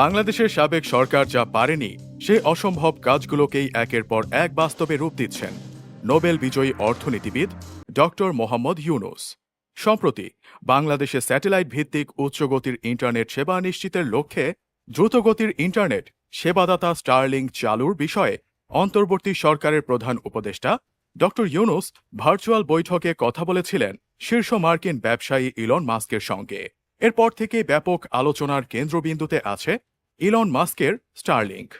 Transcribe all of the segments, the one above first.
বাংলাদেশের সাবেক সরকার যা পারেনি, সে অসম্ভব কাজগুলোকেই একের পর এক বাস্তবে রূপ দিচ্ছেন। নোবেল বিজয়ী অর্থনীতিবিদ ডক্টর মোহাম্মদ ইউনুস। সম্প্রতি, বাংলাদেশে স্যাটেলাইট ভিত্তিক উচ্চগতির ইন্টারনেট সেবা নিশ্চিতের লক্ষ্যে দ্রুতগতির ইন্টারনেট সেবাদাতা স্টারলিং চালুর বিষয়ে অন্তর্বর্তী সরকারের প্রধান উপদেষ্টা ডক্টর ইউনুস ভার্চুয়াল বৈঠকে কথা বলেছিলেন শীর্ষ মার্কিন ব্যবসায়ী ইলন মাস্কের সঙ্গে। এরপর থেকে ব্যাপক আলোচনার কেন্দ্রবিন্দুতে আছে ইলন মাস্কের স্টারলিংক।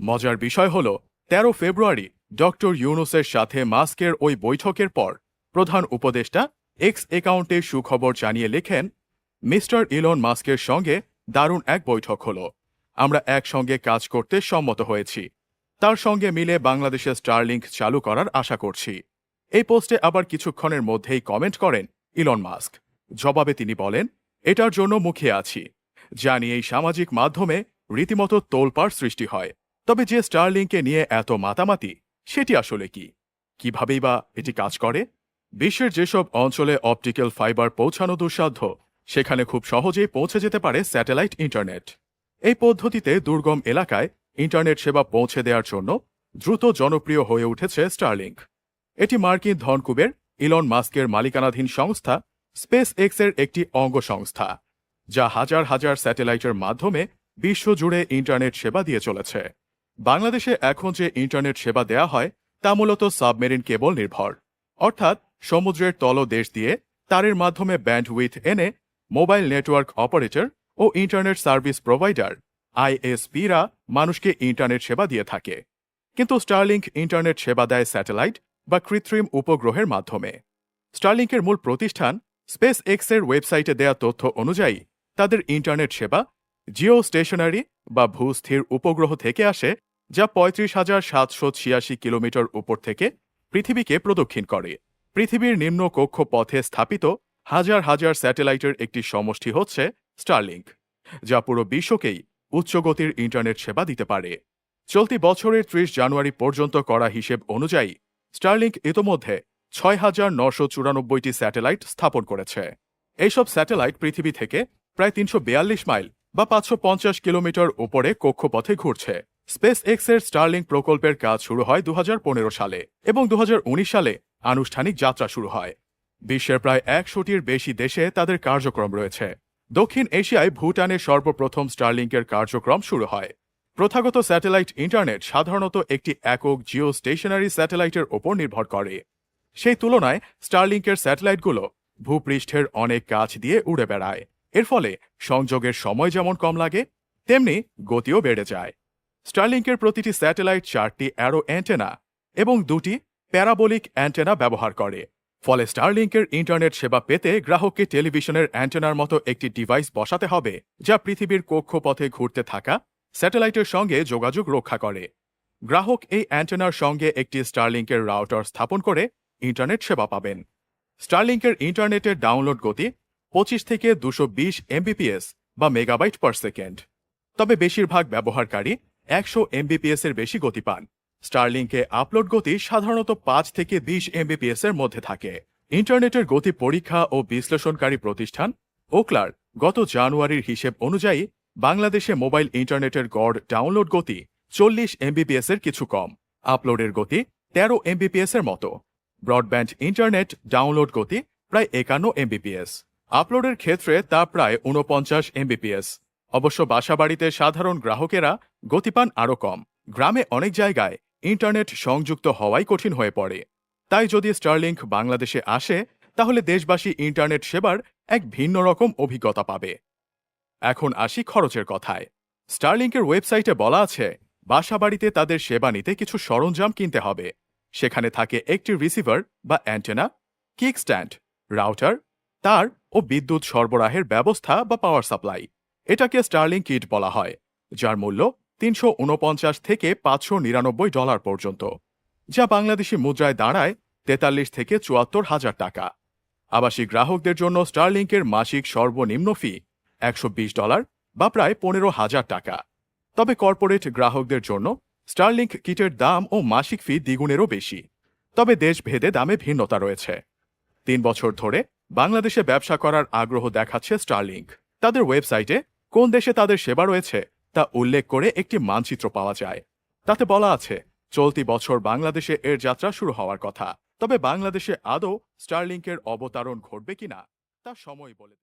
মজার বিষয় হল, তেরো ফেব্রুয়ারি ডক্টর ইউনুসের সাথে মাস্কের ওই বৈঠকের পর প্রধান উপদেষ্টা এক্স অ্যাকাউন্টে সুখবর জানিয়ে লেখেন, মিস্টার ইলন মাস্কের সঙ্গে দারুণ এক বৈঠক হল। আমরা একসঙ্গে কাজ করতে সম্মত হয়েছি। তার সঙ্গে মিলে বাংলাদেশে স্টারলিংক চালু করার আশা করছি। এই পোস্টে আবার কিছুক্ষণের মধ্যেই কমেন্ট করেন ইলন মাস্ক। জবাবে তিনি বলেন এটার জন্য মুখে আছি। জানি এই সামাজিক মাধ্যমে রীতিমতো তোলপাড় সৃষ্টি হয়। তবে যে স্টারলিংকে নিয়ে এত মাতামাতি, সেটি আসলে কি? কিভাবেই বা এটি কাজ করে? বিশ্বের যেসব অঞ্চলে অপটিক্যাল ফাইবার পৌঁছানো দুঃসাধ্য, সেখানে খুব সহজেই পৌঁছে যেতে পারে স্যাটেলাইট ইন্টারনেট। এই পদ্ধতিতে দুর্গম এলাকায় ইন্টারনেট সেবা পৌঁছে দেওয়ার জন্য দ্রুত জনপ্রিয় হয়ে উঠেছে স্টারলিংক। এটি মার্কিন ধনকুবের ইলন মাস্কের মালিকানাধীন সংস্থা স্পেস এক্সের একটি অঙ্গ সংস্থা যা হাজার হাজার স্যাটেলাইটের মাধ্যমে বিশ্বজুড়ে ইন্টারনেট সেবা দিয়ে চলেছে। বাংলাদেশে এখন যে ইন্টারনেট সেবা দেয়া হয়, তা মূলত সাবমেরিন কেবল নির্ভর। অর্থাৎ সমুদ্রের তলদেশ দিয়ে তারের মাধ্যমে ব্যান্ডউইথ এনে মোবাইল নেটওয়ার্ক অপারেটর ও ইন্টারনেট সার্ভিস প্রোভাইডার আইএসপিরা মানুষকে ইন্টারনেট সেবা দিয়ে থাকে। কিন্তু স্টারলিংক ইন্টারনেট সেবা দেয় স্যাটেলাইট বা কৃত্রিম উপগ্রহের মাধ্যমে। স্টারলিংকের মূল প্রতিষ্ঠান স্পেস এক্সের ওয়েবসাইটে দেয়া তথ্য অনুযায়ী, তাদের ইন্টারনেট সেবা জিও স্টেশনারি বা ভূস্থির উপগ্রহ থেকে আসে, যা পঁয়ত্রিশ হাজার সাতশো ছিয়াশি কিলোমিটার উপর থেকে পৃথিবীকে প্রদক্ষিণ করে। পৃথিবীর নিম্ন কক্ষপথে স্থাপিত হাজার হাজার স্যাটেলাইটের একটি সমষ্টি হচ্ছে স্টারলিংক, যা পুরো বিশ্বকেই উচ্চগতির ইন্টারনেট সেবা দিতে পারে। চলতি বছরের ত্রিশ জানুয়ারি পর্যন্ত করা হিসেব অনুযায়ী, স্টারলিংক ইতোমধ্যে ছয় হাজার নশো চুরানব্বইটি স্যাটেলাইট স্থাপন করেছে। এইসব স্যাটেলাইট পৃথিবী থেকে প্রায় তিনশো বেয়াল্লিশ মাইল বা পাঁচশো পঞ্চাশ কিলোমিটার উপরে কক্ষপথে ঘুরছে। স্পেস এক্সের স্টারলিংক প্রকল্পের কাজ শুরু হয় দু হাজার পনেরো সালে এবং দু হাজার উনিশ সালে আনুষ্ঠানিক যাত্রা শুরু হয়। বিশ্বের প্রায় একশোটির বেশি দেশে তাদের কার্যক্রম রয়েছে। দক্ষিণ এশিয়ায় ভুটানে সর্বপ্রথম স্টারলিংকের কার্যক্রম শুরু হয়। প্রথাগত স্যাটেলাইট ইন্টারনেট সাধারণত একটি একক জিও স্টেশনারি স্যাটেলাইটের ওপর নির্ভর করে। সেই তুলনায় স্টারলিংকের স্যাটেলাইটগুলো ভূপৃষ্ঠের অনেক কাছ দিয়ে উড়ে বেড়ায়। এর ফলে সংযোগের সময় যেমন কম লাগে, তেমনি গতিও বেড়ে যায়। স্টারলিংকের প্রতিটি স্যাটেলাইট চারটি অ্যারো অ্যান্টেনা এবং দুটি প্যারাবোলিক অ্যান্টেনা ব্যবহার করে। ফলে স্টারলিংকের ইন্টারনেট সেবা পেতে গ্রাহককে টেলিভিশনের অ্যান্টেনার মতো একটি ডিভাইস বসাতে হবে, যা পৃথিবীর কক্ষপথে ঘুরতে থাকা স্যাটেলাইটের সঙ্গে যোগাযোগ রক্ষা করে। গ্রাহক এই অ্যান্টেনার সঙ্গে একটি স্টারলিংকের রাউটার স্থাপন করে ইন্টারনেট সেবা পাবেন। স্টারলিংকের ইন্টারনেটের ডাউনলোড গতি পঁচিশ থেকে দুশো বিশ এমবিপিএস বা মেগাবাইট পার সেকেন্ড তবে বেশিরভাগ ব্যবহারকারী একশো এমবিপিএস এর বেশি গতি পান। স্টারলিংকে আপলোড গতি সাধারণত পাঁচ থেকে বিশ এমবিপিএস এর মধ্যে থাকে। ইন্টারনেটের গতি পরীক্ষা ও বিশ্লেষণকারী প্রতিষ্ঠান ওকলার গত জানুয়ারির হিসেব অনুযায়ী বাংলাদেশে মোবাইল ইন্টারনেটের গড় ডাউনলোড গতি চল্লিশ এমবিপিএস এর কিছু কম। আপলোডের গতি তেরো এমবিপিএস এর মতো। ব্রডব্যান্ড ইন্টারনেট ডাউনলোড গতি প্রায় একান্ন এমবিপিএস আপলোডের ক্ষেত্রে তা প্রায় ঊনপঞ্চাশ এমবিপিএস অবশ্য বাসাবাড়িতে সাধারণ গ্রাহকেরা গতিপান আরও কম। গ্রামে অনেক জায়গায় ইন্টারনেট সংযুক্ত হওয়াই কঠিন হয়ে পড়ে। তাই যদি স্টারলিংক বাংলাদেশে আসে, তাহলে দেশবাসী ইন্টারনেট সেবার এক ভিন্ন রকম অভিজ্ঞতা পাবে। এখন আসি খরচের কথায়। স্টারলিংকের ওয়েবসাইটে বলা আছে, বাসাবাড়িতে তাদের সেবা নিতে কিছু সরঞ্জাম কিনতে হবে। সেখানে থাকে একটি রিসিভার বা অ্যান্টেনা কিক স্ট্যান্ড রাউটার, তার ও বিদ্যুৎ সরবরাহের ব্যবস্থা বা পাওয়ার সাপ্লাই। এটাকে স্টার্লিং কিট বলা হয়, যার মূল্য তিনশো উনপঞ্চাশ থেকে পাঁচশো নিরানব্বই ডলার পর্যন্ত, যা বাংলাদেশি মুদ্রায় দাঁড়ায় তেতাল্লিশ থেকে চুয়াত্তর হাজার টাকা। আবাসিক গ্রাহকদের জন্য স্টারলিংকের মাসিক সর্বনিম্ন ফি একশো বিশ ডলার বা প্রায় পনেরো হাজার টাকা। তবে কর্পোরেট গ্রাহকদের জন্য স্টারলিংক কিটের দাম ও মাসিক ফি দ্বিগুণেরও বেশি। তবে দেশভেদে দামে ভিন্নতা রয়েছে। তিন বছর ধরে বাংলাদেশে ব্যবসা করার আগ্রহ দেখাচ্ছে স্টারলিংক তাদের ওয়েবসাইটে কোন দেশে তাদের সেবা রয়েছে তা উল্লেখ করে একটি মানচিত্র পাওয়া যায়। তাতে বলা আছে, চলতি বছর বাংলাদেশে এর যাত্রা শুরু হওয়ার কথা। তবে বাংলাদেশে আদৌ স্টারলিংকের অবতারণ ঘটবে কিনা তা সময় বলে।